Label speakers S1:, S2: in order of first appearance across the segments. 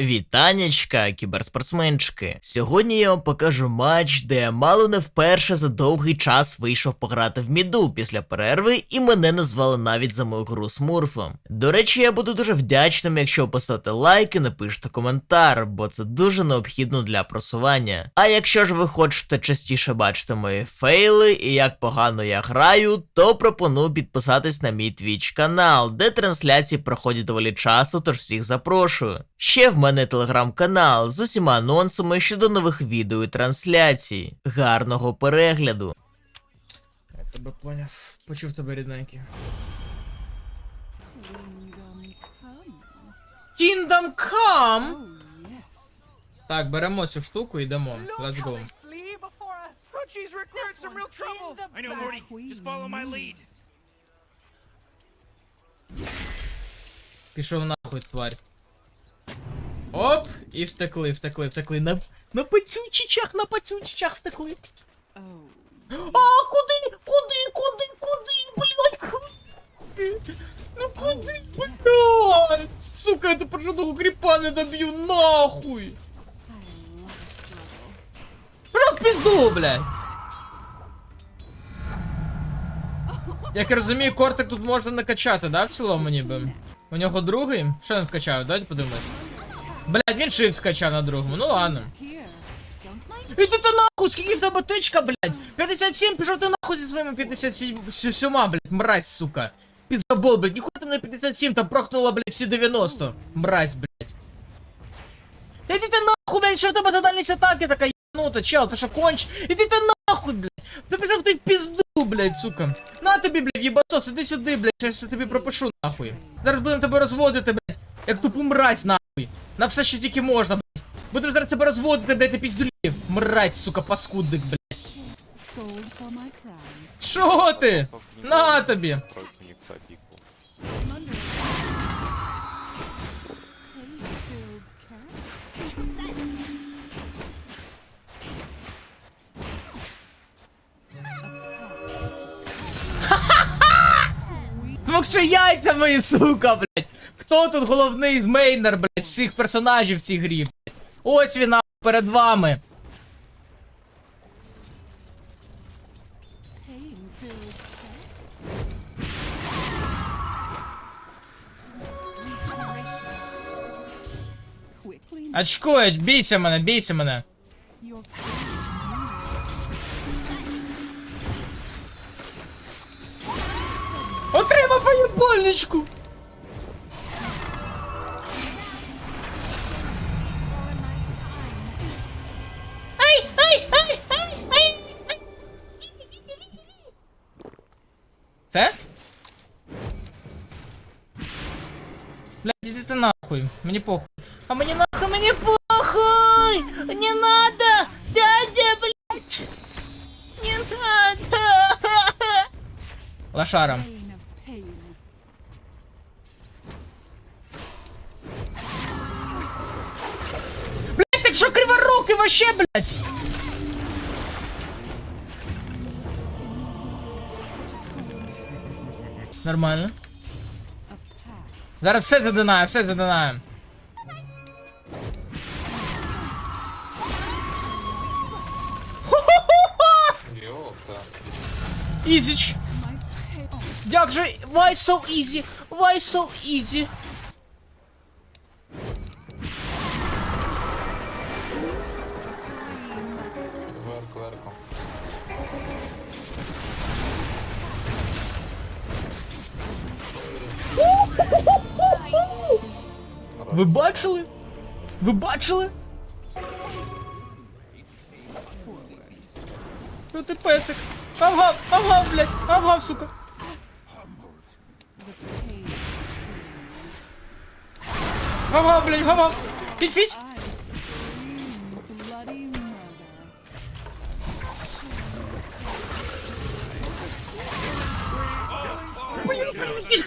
S1: Вітанечка, кіберспортсменчики. Сьогодні я вам покажу матч, де я мало не вперше за довгий час вийшов пограти в міду після перерви, і мене назвали навіть за мою гру з Мурфом. До речі, я буду дуже вдячним, якщо ви поставите лайк і напишете коментар, бо це дуже необхідно для просування. А якщо ж ви хочете частіше бачити мої фейли і як погано я граю, то пропоную підписатись на мій Twitch канал, де трансляції проходять доволі часто, тож всіх запрошую. Ще в мене телеграм-канал з усіма анонсами щодо нових відео і трансляцій. Гарного перегляду!
S2: Я тебе поняв. Почув тебе рідненький. Kingdom Come! Так, беремо цю штуку і йдемо. Let's go. Пішов нахуй, тварь. Оп! І втекли, втекли, втекли. На, на пацючичах, на пацючичах втекли. А, куди? Куди, куди, куди, блядь? Куди? Ну куди, блядь? Сука, я тепер жодного кріпа не доб'ю, нахуй! В пізду, блядь! Як я розумію, кортик тут можна накачати, да, в цілому ніби? У нього другий? Що він вкачав? Давайте подивимось. Блядь, він шифт скачав на другому, ну ладно. Іди ти нахуй, скільки в тебе тичка, блядь? 57, пішов ти нахуй зі своїми 57, сюма, блядь, мразь, сука. Пізабол, блядь, ніхуя там на 57, там прохнуло, блядь, всі 90. Мразь, блядь. Та Іди ти нахуй, блядь, що в тебе за дальність атаки така єбанута, чел, ти що конч? Іди ти нахуй, блядь. Ти пішов ти в пізду, блядь, сука. На тобі, блядь, єбасос, іди сюди, блядь, я тобі пропишу, нахуй. Зараз будемо тебе розводити, блядь, як тупу мразь, нахуй. На все, що тільки можна, блядь. Будемо зараз тебе розводити, блядь, ти піздулів. Мразь, сука, паскудник, блядь. Що ти? На тобі. Смокче яйця мої, сука, блядь. Хто тут головний мейнер, блядь, всіх персонажів в цій грі, блядь? Ось він перед вами. Очкують, бійся мене, бійся мене. Отримав поєбольничку! Ай, Це? Блядь, іди ти нахуй, мені похуй. А мені нахуй, мені похуй! Не надо! Дядя, блядь! Не надо! Лошаром.
S3: pain of pain.
S2: Блять, так що криворукий вообще, блять? Нормально. Зараз все задинаю, все задинаю.
S4: Ёпта.
S2: Ізіч. Як же, why so easy? Why so easy? Ви бачили? Ви бачили? Ну ти песик. Авгав, авгав, блядь, авгав, сука. Гав-гав, блядь.
S3: Bloody murder.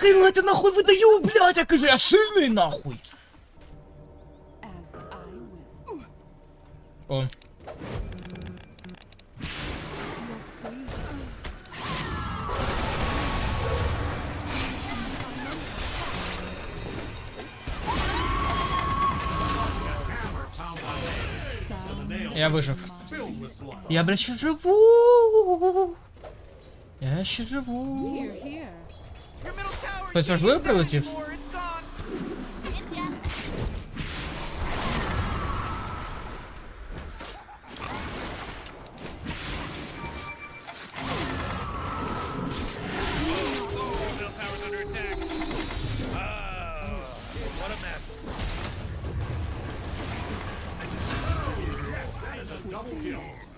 S2: Блядь, я нахуй видаю, блядь, я я сильний нахуй. О. Я выжив. Я, блядь, еще живу! Я еще живу. Хтось важливо прилетів?
S5: What a mess.
S3: Oh, yes, that is
S4: a double kill.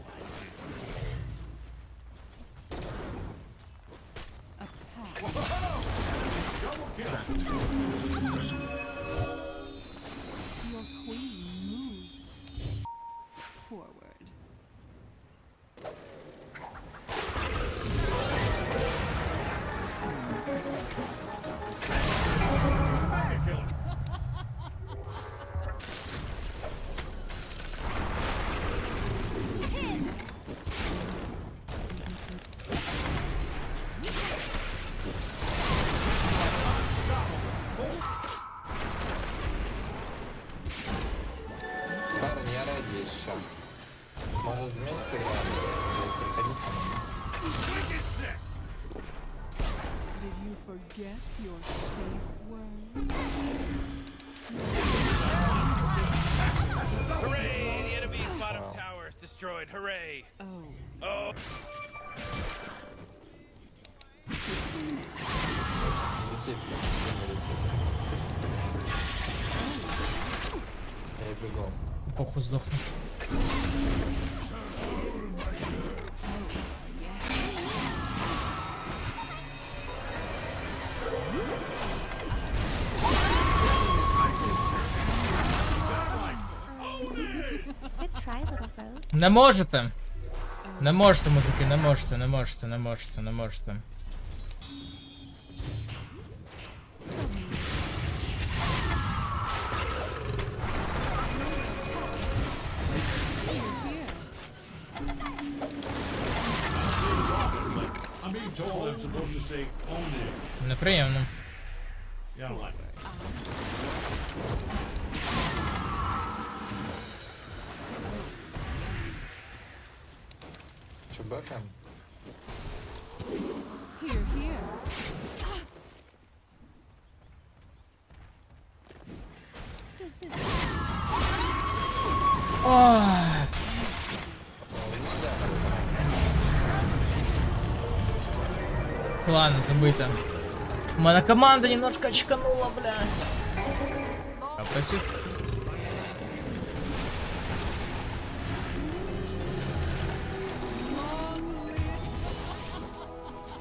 S4: еще. Может вместе играем? Приходите на место.
S3: Did you forget your safe word?
S5: Hooray! The enemy's bottom tower is destroyed. Hooray!
S3: Oh,
S5: Oh,
S4: Лети, не лети. Я бегу.
S2: Похуй здохну. Не можете. Не можете, мужики, не можете, не можете, не можете, не можете.
S3: Does this
S2: Ой. Ладно, забито. У мене команда немножко очканула, бля. Я просив.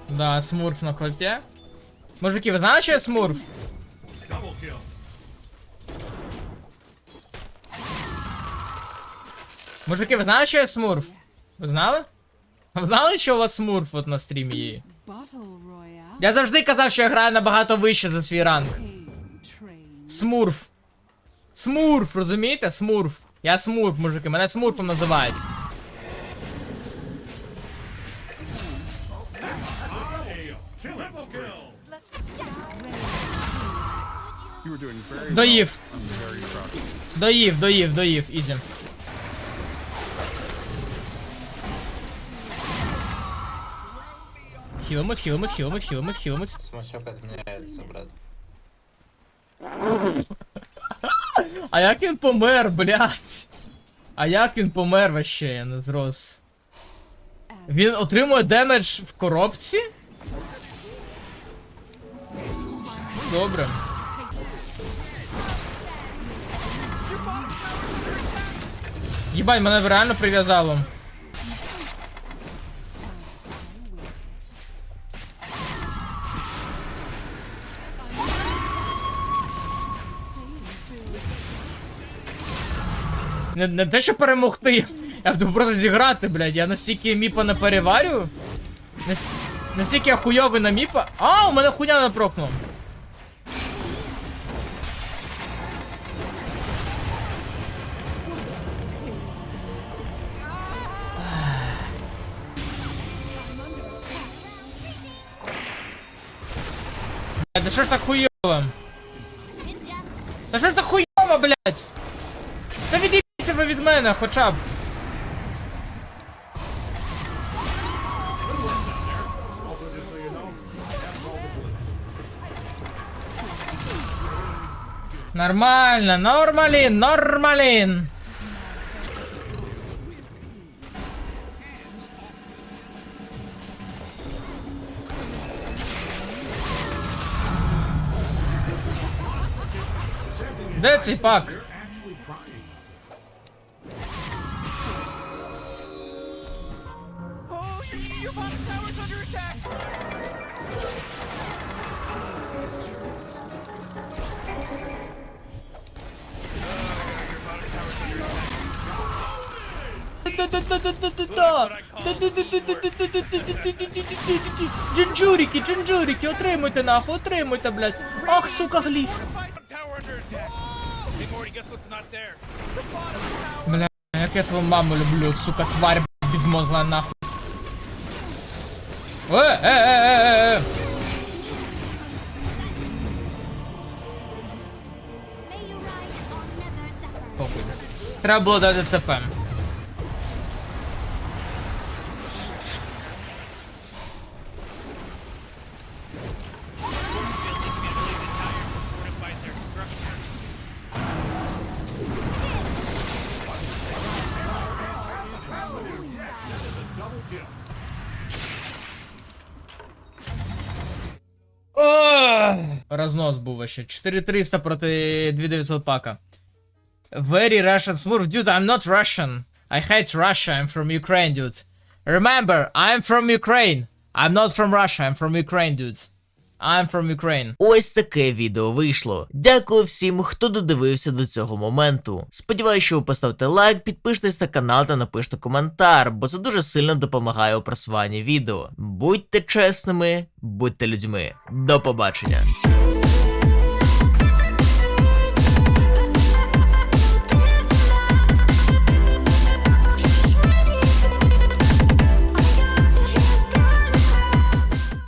S2: Да, смурф на коте. Мужики, ви знали, що я смурф?
S6: Double kill.
S2: Мужики, ви знали, що я смурф? Ви знали? Ви знали, що у вас смурф от на стрімі є?
S3: bottle royale?
S2: Я завжди казав, що я граю набагато вище за свій ранг. Смурф. Смурф, розумієте? Смурф. Я смурф, мужики, мене смурфом називають. Доїв. Доїв, доїв, доїв, ізі. Хілимось, хілимось, хілимось, хілимось, хілимось.
S4: Смачок отменяется, брат.
S2: А як він помер, блядь? А як він помер вообще, я не зрос. Він отримує демедж в коробці? Добре. Єбать, мене реально прив'язало. Не, не те, що перемогти. Я буду просто зіграти, блядь. Я настільки міпа не переварю. Нас- Настільки я хуйовий на міпа. А, у мене хуйня не прокнула. Да що ж так хуйово? Да що ж так хуйово, блядь? мене хоча б. Нормально, нормалін, нормалін. Де цей пак? Джинджурики, джинджурики, отримуйте нахуй, отримуйте, блядь. Ах, сука, гліф. Бля, як я твою маму люблю, сука, тварь б***ь, безмозглая нахуй. Е, е, е, е, е. Похуй. Треба було дати ТП. Ох! Рознос був ще. 4300 проти 2900 пака. Very Russian smurf. Dude, I'm not Russian. I hate Russia. I'm from Ukraine, dude. Remember, I'm from Ukraine. I'm not from Russia. I'm from Ukraine, dude. I'm from Ukraine.
S1: Ось таке відео вийшло. Дякую всім, хто додивився до цього моменту. Сподіваюсь, що ви поставите лайк, підпишитесь на канал та напишете коментар, бо це дуже сильно допомагає у просуванні відео. Будьте чесними, будьте людьми. До побачення.